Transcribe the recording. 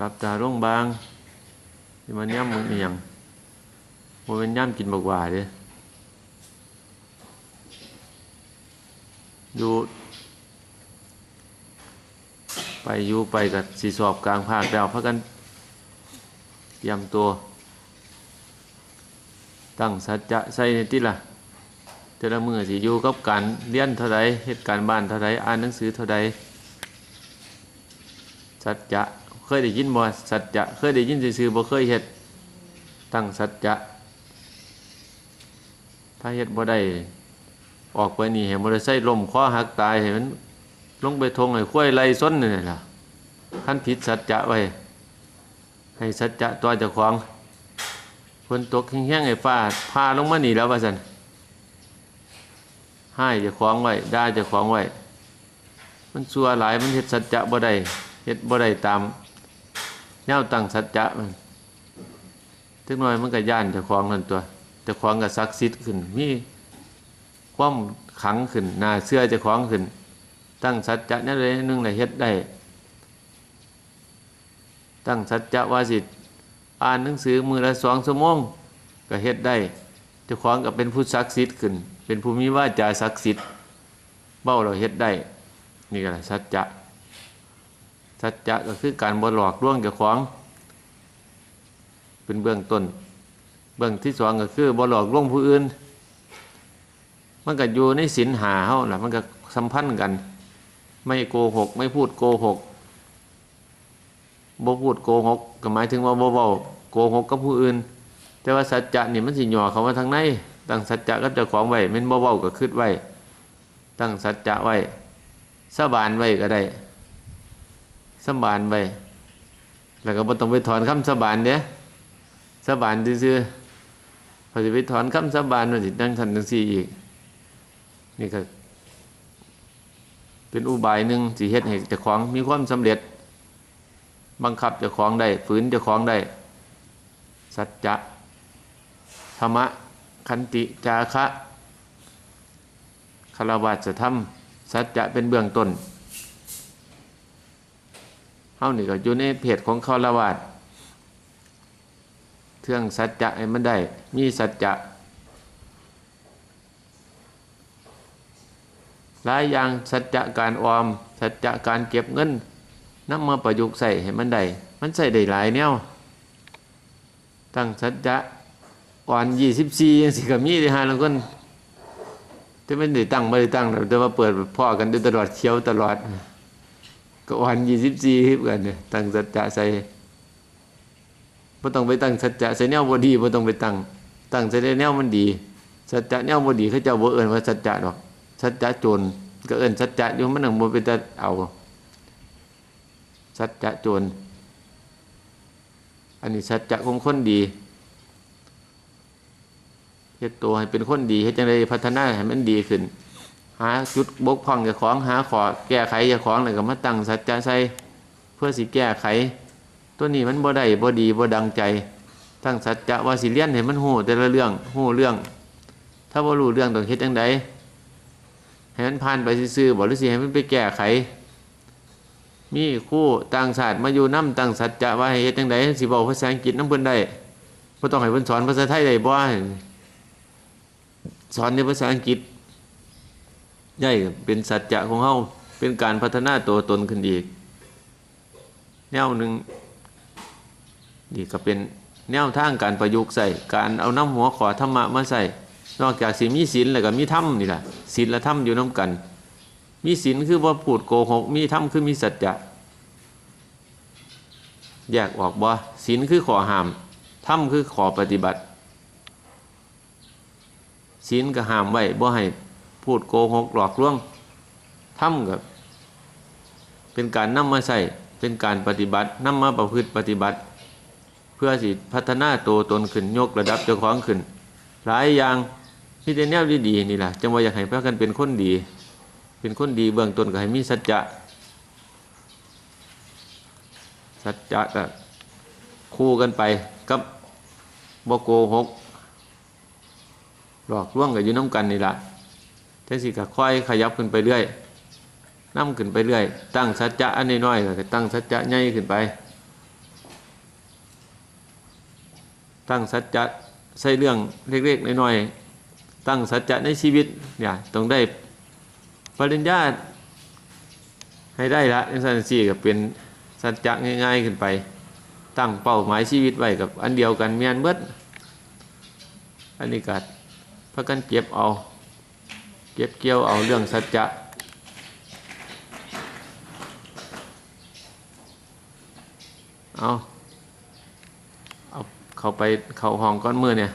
รับตาลงบางที่มันย่ำมันอหย่างมันเป็นย่ำกินบกว่าเด้อยู่ไปอยู่ไปกับสีสอบกลางภาคแล้วพักกันเตรียมตัว ตั้งสัจจะใส่ในที่ละแต่ละมือสิอยู่กับการเรียนเท่าไรเหตุการณ์บ้านเท่าไรอ่านหนังสือเท่าไรสัจจะ ยได้ยินบ่สัจจะเคยได้ยินซื่อๆบ่เคยเฮ็ดตั้งสัจจะถ้าเฮ็ดบ่ได้ออกไปนี่เห็นบ่ได้ใส่ลมคอหักตายเห็นมันลงไปทงให้คุ้ยไล่ส้นนี่ล่ะขั้นผิดสัจจะไว้ ให้สัจจะตัวเจ้าของฝนตกแห้งๆไอ้ฟ้าพาลงมาหนีแล้วว่าซั่นให้เจ้าของไว้ได่าเจ้าของไว้มันซัวหลายมันเฮ็ดสัจจะบ่ได้เฮ็ดบ่ได้ตาม แนวตั้งสัจจะมันถึงหน่อยมันก็ย่านเจ้าของนั่นตัวเจ้าของก็ศักดิ์สิทธิ์ขึ้น มีความขังขึ้นนาเชื่อเจ้าของขึ้น ตั้งสัจจะนั่นเลยนึงได้เฮ็ดได้ ตั้งสัจจะว่าสิอ่านหนังสือมือละสองชั่วโมงก็เฮ็ดได้เจ้าของก็เป็นผู้ศักดิ์สิทธิ์ขึ้น เป็นผู้มีว่าจาศักดิ์สิทธิ์เบ้าเราเฮ็ดได้ นี่ก็แหละสัจจะ สัจจะก็คือการบ่หลอกลวงเจ้าของ เป็นเบื้องต้น เบื้องที่สองก็คือบ่หลอกลวงผู้อื่น มันก็อยู่ในศีลหาเฮาล่ะมันก็สัมพันธ์กัน ไม่โกหก ไม่พูดโกหกบ่พูดโกหกก็หมายถึงว่าบ่เว้าโกหกกับผู้อื่น แต่ว่าสัจจะนี่มันสิหย่อเขามาทางในตั้งสัจจะกับเจ้าของไว้ม่นบ่เว้าก็คิดไว้ ตั้งสัจจะไว้สบานไว้ก็ได้ สบานไว้แล้วก็บ่ต้องไปถอนคำสบานเด้สบานซื่อๆพอสิไปถอนคำสบานมันสิดังทันจังซี่อีก นี่ก็เป็นอุบายหนึ่งสิเฮ็ดให้เจ้าของมีความสำเร็จ บังคับเจ้าของได้ฝืนเจ้าของได้ สัจจะธรรมะขันติจาคะคารวะจะทำสัจจะเป็นเบื้องต้น เฮานี่ก็อยู่ในเพจของคารวะเทื่องสัจจะให้มันได้ มีสัจจะหลายอย่างสัจจะการออม สัจจะการเก็บเงินนำมาประยุกต์ใส่ให้มันได้มันใส่ได้หลายแนวตั้งสัจจะอ่อนยี่สิบสี่ยังสิกับมีได้หาลังคนแต่ไม่ได้ตั้งไม่ได้ตั้งแต่ว่าเปิดพ่อกันได้ตลอดเคี้ยวตลอด ก็อ่อนยี่สิบสี่กันเนี่ยตั้งสัจจะใส่ไม่ต้องไปตั้งสัจจะใส่แนวบดีไม่ต้องไปตั้งตั้งใส่แนวมันดี สัจจะแนวบดีเขาเจ้าบ่เอิญว่าสัจจะหรอก สัจจะโจรก็เอิญสัจจะอยู่มันหนังบ่เป็นแต่เอา สัจจะโจรอันนี้สัจจะของคนดีเฮ็ดตัวให้เป็นคนดีเฮ็ดจังไดพัฒนาให้มันดีขึ้น หาจุดบกพร่องจ้าของหาขอแก้ไขจ้าของแล้วก็มาตั้งสัจจะใส่เพื่อสิแก้ไข ตัวนี้มันบ่ได้บ่ดีบ่ดังใจ ตั้งสัจจะว่าสิเรียนให้มันฮู้แต่ละเรื่องฮู้เรื่อง ถ้าบ่รู้เรื่องต้องเฮ็ดจังไดให้มันผ่านไปซื่อๆบ่หรือสิให้มันไปแก้ไข มีคู่ต่างชาสติมาอยู่น้ำตั้งสัจจะว่าให้เฮ็ดจังไดสิเว้าภาษาอังกฤษน้ำเพิ่นได้บ่ต้องให้เพิ่นสอนภาษาไทยได้บ่สอนในภาษาอังกฤษ ใหญ่เป็นสัจจะของเฮาเป็นการพัฒนาตัวตนขึ้นอีก แนวหนึ่งนี่ก็เป็นแนวทางการประยุกต์ใส่การเอาน้ำหัวขอธรรมะมาใส่นอกจากสิมีศีลแล้วก็มีธรรมนี่แหละศีลและธรรมอยู่น้ากัน มีศีลคือว่าพูดโกหก มีธรรมคือมีสัจจะแยกออกบ่ศีลคือขอห้ามธรรมคือขอปฏิบัติศีลก็ห้ามไว้บ่ให้ พูดโกหกหลอกลวงธรรมกับเป็นการนำมาใส่เป็นการปฏิบัตินำมาประพฤติปฏิบัติ เพื่อสิพัฒนาตัวตนขึ้นยกระดับเจ้าของขึ้น หลายอย่างที่แต่แนวดีๆนี่แหละจังว่าอยากให้พากันเป็นคนดี เป็นคนดีเบื้องต้นก็ให้มีสัจจะสัจจะก็คู่กันไปกับบ่โกหกหลอกลวงกับอยู่น้ำกันนี่แหละ แท็สิก็ค่อยขยับขึ้นไปเรื่อยนั่ขึ้นไปเรื่อย ตั้งสัจจะอันน้อยๆก็ตั้งสัจจะใหญ่ขึ้นไป ตั้งสัจจะใส่เรื่องเล็กๆน้อยๆตั้งสัจจะในชีวิตเนี่ยต้องได้ปริญญาให้ได้ละจังซั่นสี่ก็เป็นสัจจะง่าย ๆขึ้นไป ตั้งเป้าหมายชีวิตไว้กับอันเดียวกันเมียนเบิดอันนี้ก็พากันเก็บเอา เก็บเกี่ยวเอาเรื่องสัจจะเอาเอา เข้าไปเข้าห้องก้อนมือเนี่ย